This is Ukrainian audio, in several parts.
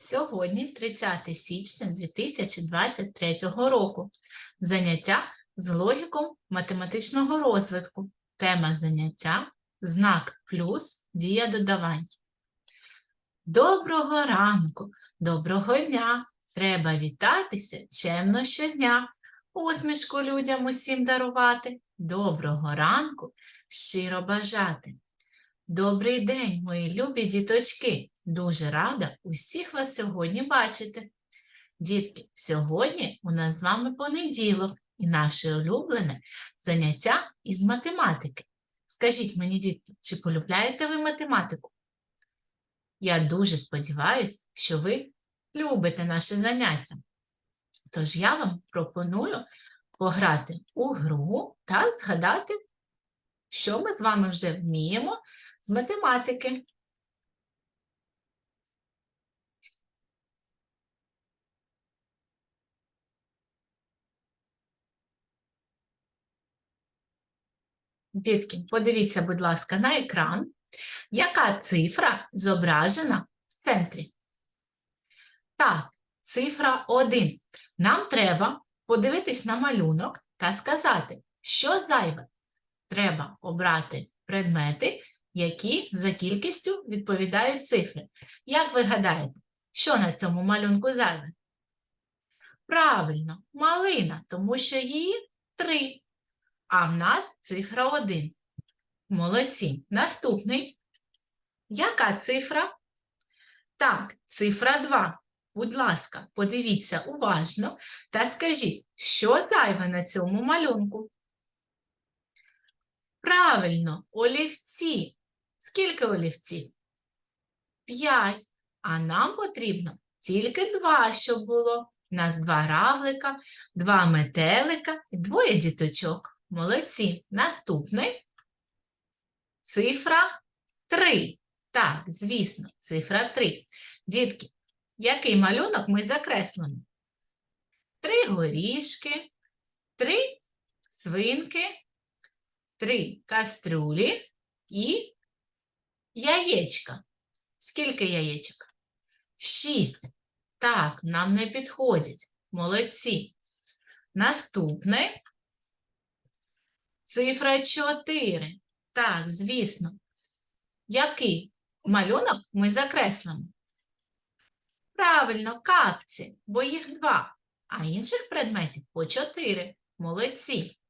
Сьогодні 30 січня 2023 року. Заняття з логіком математичного розвитку. Тема заняття знак плюс дія додавання. Доброго ранку, доброго дня. Треба вітатися чемно щодня. Усмішку людям усім дарувати. Доброго ранку, щиро бажати. Добрий день, мої любі діточки! Дуже рада усіх вас сьогодні бачити. Дітки, сьогодні у нас з вами понеділок і наше улюблене заняття із математики. Скажіть мені, дітки, чи полюбляєте ви математику? Я дуже сподіваюся, що ви любите наше заняття. Тож я вам пропоную пограти у гру та згадати, що ми з вами вже вміємо з математики. Дітки, подивіться, будь ласка, на екран, яка цифра зображена в центрі. Так, цифра 1. Нам треба подивитись на малюнок та сказати, що зайве. Треба обрати предмети, які за кількістю відповідають цифри. Як ви гадаєте, що на цьому малюнку зайве? Правильно, малина, тому що її 3. А в нас цифра 1. Молодці. Наступний. Яка цифра? Так, цифра 2. Будь ласка, подивіться уважно та скажіть, що зайве на цьому малюнку? Правильно, олівці. Скільки олівців? П'ять. А нам потрібно тільки два, щоб було. У нас два равлика, два метелика і двоє діточок. Молодці. Наступний. Цифра 3. Так, звісно, цифра 3. Дітки, який малюнок ми закреслимо? Три горішки, три свинки, три кастрюлі і яєчка. Скільки яєчок? Шість. Так, нам не підходять. Молодці. Наступне цифра 4. Так, звісно. Який малюнок ми закреслимо? Правильно, капці, бо їх два, а інших предметів по 4. Молодці.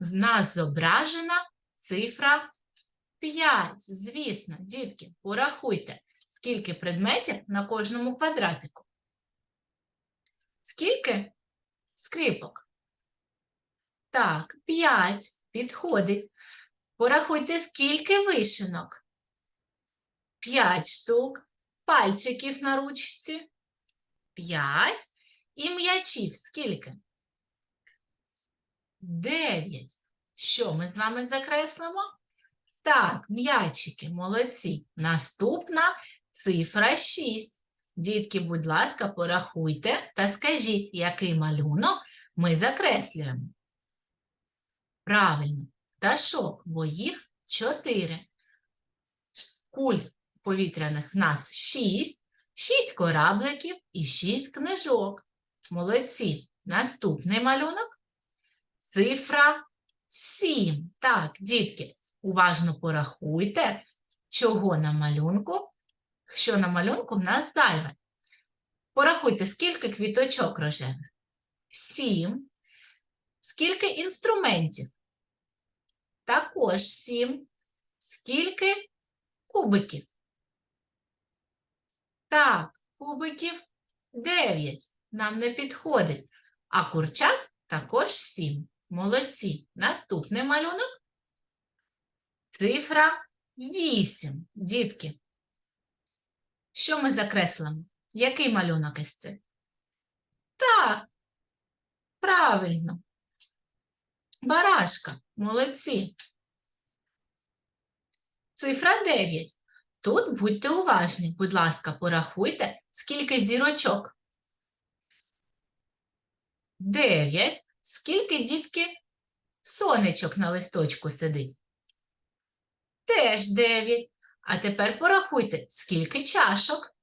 З нас зображена цифра 5. Звісно, дітки, порахуйте, скільки предметів на кожному квадратику. Скільки скрипок? Так, 5 підходить. Порахуйте, скільки вишенок. 5 штук. Пальчиків на ручці. 5. І м'ячів скільки? 9. Що ми з вами закреслимо? Так, м'ячики, молодці. Наступна цифра 6. Дітки, будь ласка, порахуйте та скажіть, який малюнок ми закреслюємо. Правильно, пташок, бо їх 4. Куль повітряних в нас 6, 6 корабликів і 6 книжок. Молодці. Наступний малюнок. Цифра 7. Так, дітки, уважно порахуйте, чого на малюнку, що на малюнку в нас зайве. Порахуйте, скільки квіточок рожевих? 7. Скільки інструментів? Також 7. Скільки кубиків? Так, кубиків 9. Нам не підходить. А курчат також 7. Молодці. Наступний малюнок. Цифра 8. Дітки. Що ми закреслимо? Який малюнок із цих? Так, правильно. Барашка. Молодці. Цифра 9. Тут будьте уважні, будь ласка, порахуйте, скільки зірочок. 9. Скільки, дітки, сонечок на листочку сидить? Теж 9. А тепер порахуйте, скільки чашок.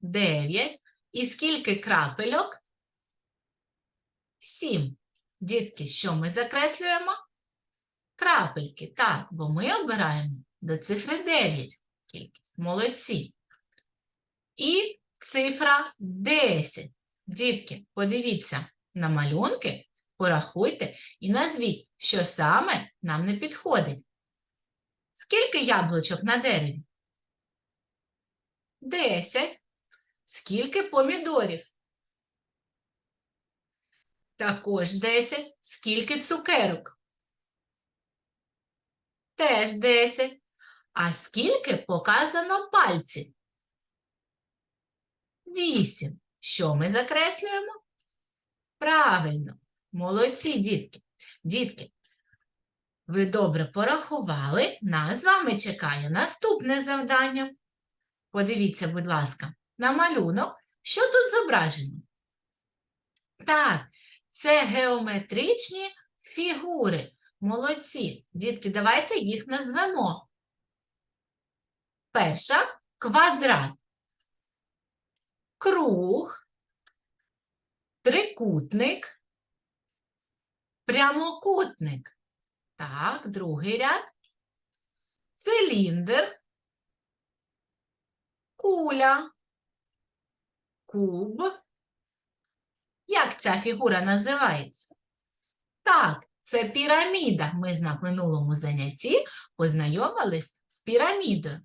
9. І скільки крапельок? 7. Дітки, що ми закреслюємо? Крапельки, так, бо ми обираємо до цифри 9 кількість. Молодці. І цифра 10. Дітки, подивіться на малюнки, порахуйте і назвіть, що саме нам не підходить. Скільки яблучок на дереві? 10. Скільки помідорів? Також 10. Скільки цукерок? Теж 10. А скільки показано пальців? 8. Що ми закреслюємо? Правильно. Молодці, дітки. Дітки, ви добре порахували. Нас з вами чекає наступне завдання. Подивіться, будь ласка, на малюнок. Що тут зображено? Так, це геометричні фігури. Молодці. Дітки, давайте їх назвемо. Перша квадрат. Круг, трикутник, прямокутник. Так, другий ряд. Циліндр, куля, куб. Як ця фігура називається? Так, це піраміда. Ми на минулому занятті познайомились з пірамідою.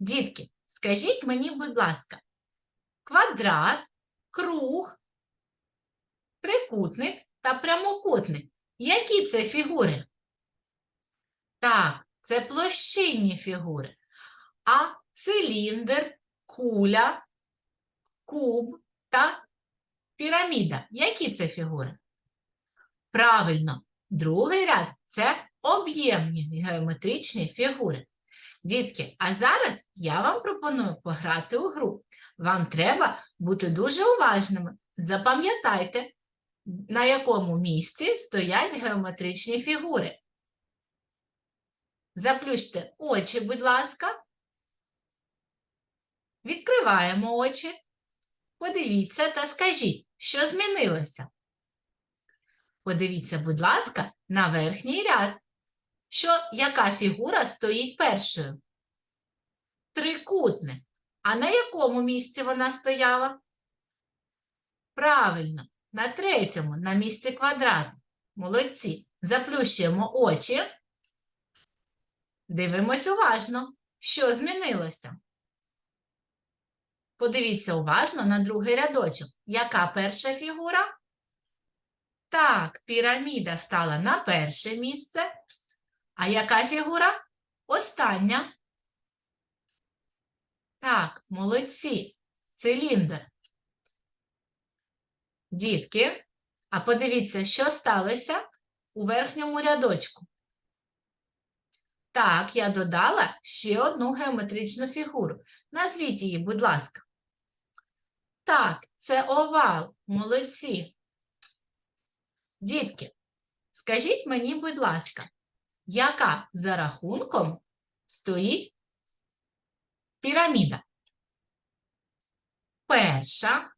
Дітки, скажіть мені, будь ласка, квадрат, круг, трикутник та прямокутник. Які це фігури? Так, це площинні фігури. А циліндр, куля, куб та піраміда. Які це фігури? Правильно, другий ряд це об'ємні геометричні фігури. Дітки, а зараз я вам пропоную пограти у гру. Вам треба бути дуже уважними. Запам'ятайте, на якому місці стоять геометричні фігури. Заплющте очі, будь ласка. Відкриваємо очі. Подивіться та скажіть, що змінилося. Подивіться, будь ласка, на верхній ряд. Що, яка фігура стоїть першою? Трикутник. А на якому місці вона стояла? Правильно, на третьому, на місці квадрата. Молодці. Заплющуємо очі. Дивимось уважно, що змінилося. Подивіться уважно на другий рядочок. Яка перша фігура? Так, піраміда стала на перше місце. А яка фігура? Остання. Так, молодці. Циліндр. Дітки, а подивіться, що сталося у верхньому рядочку. Так, я додала ще одну геометричну фігуру. Назвіть її, будь ласка. Так, це овал. Молодці. Дітки, скажіть мені, будь ласка, яка за рахунком стоїть піраміда? Перша.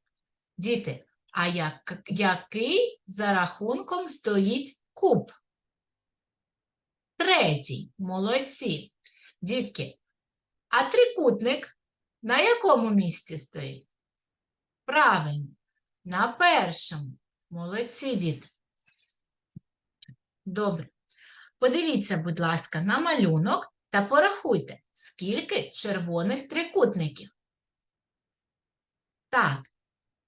Діти, а як, який за рахунком стоїть куб? Третій. Молодці. Дітки, а трикутник на якому місці стоїть? Правильно, на першому. Молодці, діти. Добре. Подивіться, будь ласка, на малюнок та порахуйте, скільки червоних трикутників. Так,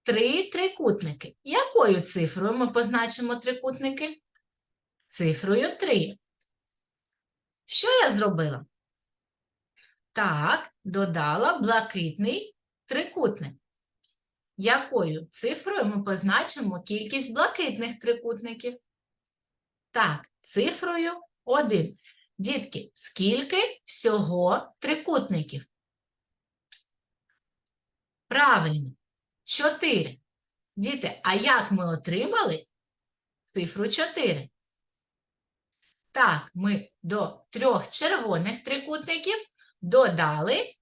три трикутники. Якою цифрою ми позначимо трикутники? Цифрою 3. Що я зробила? Так, додала блакитний трикутник. Якою цифрою ми позначимо кількість блакитних трикутників? Так, цифрою 1. Дітки, скільки всього трикутників? Правильно, 4. Діти, а як ми отримали цифру 4? Так, ми до трьох червоних трикутників додали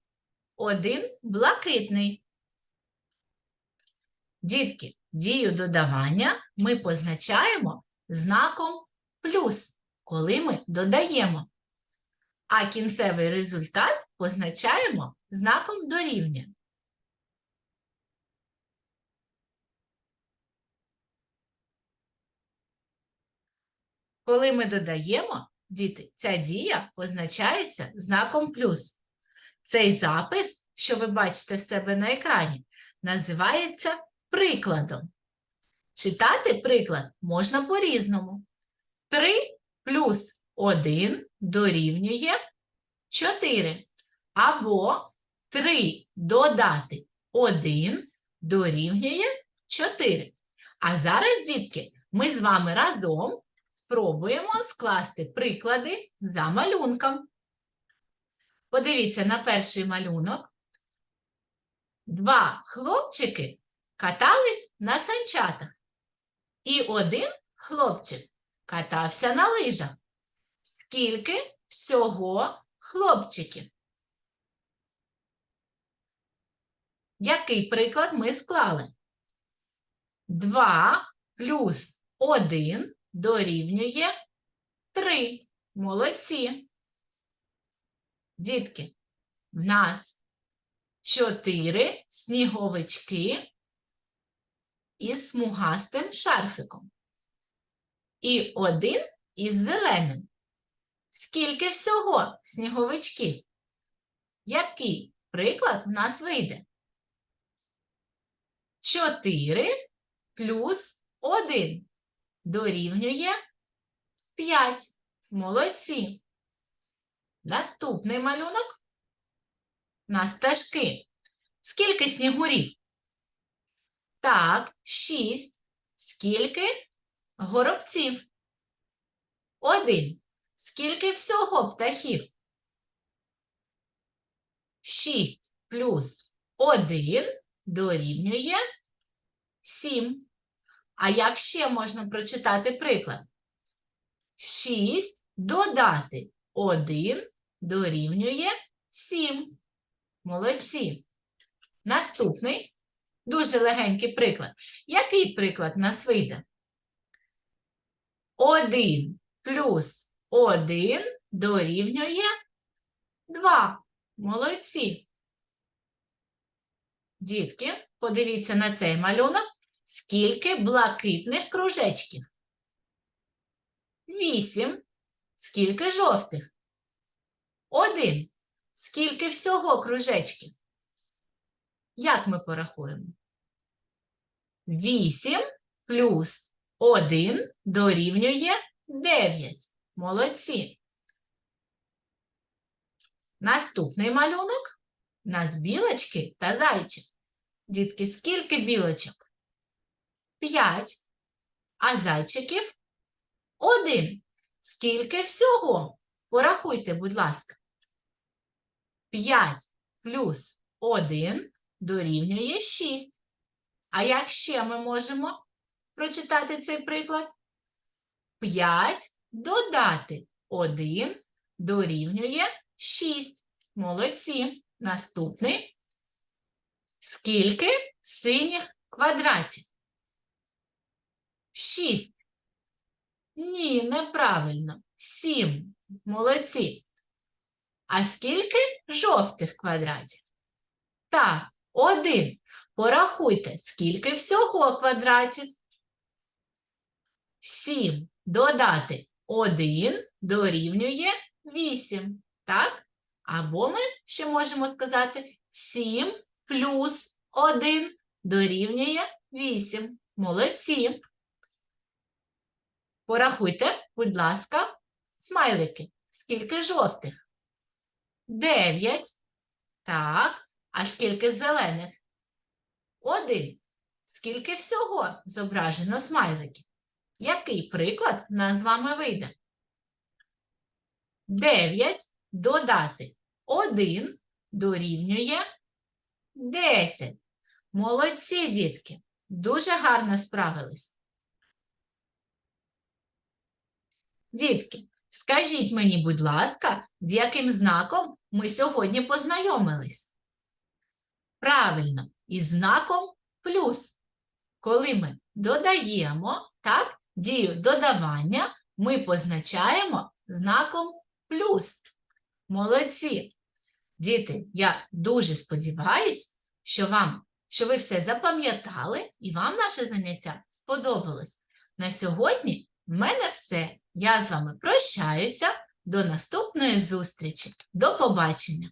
один блакитний. Дітки, дію додавання ми позначаємо знаком плюс, коли ми додаємо. А кінцевий результат позначаємо знаком дорівнює. Коли ми додаємо, діти, ця дія позначається знаком плюс. Цей запис, що ви бачите в себе на екрані, називається прикладом. Читати приклад можна по-різному. 3 плюс 1 дорівнює 4. Або 3 додати 1 дорівнює 4. А зараз, дітки, ми з вами разом спробуємо скласти приклади за малюнком. Подивіться на перший малюнок. Два хлопчики катались на санчатах. І один хлопчик катався на лижах. Скільки всього хлопчиків? Який приклад ми склали? 2 плюс 1 дорівнює 3. Молодці. Дітки, в нас 4 сніговички із смугастим шарфиком. І один із зеленим. Скільки всього сніговичків? Який приклад в нас вийде? 4 плюс 1 дорівнює 5. Молодці. Наступний малюнок. У нас пташки. Скільки снігурів? Так, 6. Скільки горобців? Один. Скільки всього птахів? 6 плюс 1 дорівнює 7. А як ще можна прочитати приклад? 6 додати 1 дорівнює 7. Молодці. Наступний дуже легенький приклад. Який приклад нас вийде? 1 плюс 1 дорівнює 2. Молодці. Дітки, подивіться на цей малюнок. Скільки блакитних кружечків? Вісім. Скільки жовтих? Один. Скільки всього кружечків? Як ми порахуємо? Вісім плюс один дорівнює дев'ять. Молодці. Наступний малюнок. У нас білочки та зайчик. Дітки, скільки білочок? П'ять. А зайчиків? Один. Скільки всього? Порахуйте, будь ласка. 5 плюс 1 дорівнює 6. А як ще ми можемо прочитати цей приклад? 5 додати 1 дорівнює 6. Молодці. Наступний. Скільки синіх квадратів? 6. Ні, неправильно. 7. Молодці. А скільки жовтих квадратів? Так, один. Порахуйте, скільки всього квадратів? 7 додати 1 дорівнює 8. Так? Або ми ще можемо сказати 7 плюс 1 дорівнює 8. Молодці. Порахуйте, будь ласка, смайлики. Скільки жовтих? 9. Так. А скільки зелених? Один. Скільки всього зображено смайликів? Який приклад в нас з вами вийде? 9 додати 1 дорівнює 10. Молодці, дітки. Дуже гарно справились. Дітки, скажіть мені, будь ласка, з яким знаком ми сьогодні познайомились? Правильно, із знаком плюс. коли ми додаємо так, дію додавання, ми позначаємо знаком плюс. Молодці! Діти, я дуже сподіваюсь, що вам, що ви все запам'ятали і вам наше заняття сподобалось. На сьогодні в мене все. Я з вами прощаюся. До наступної зустрічі. До побачення!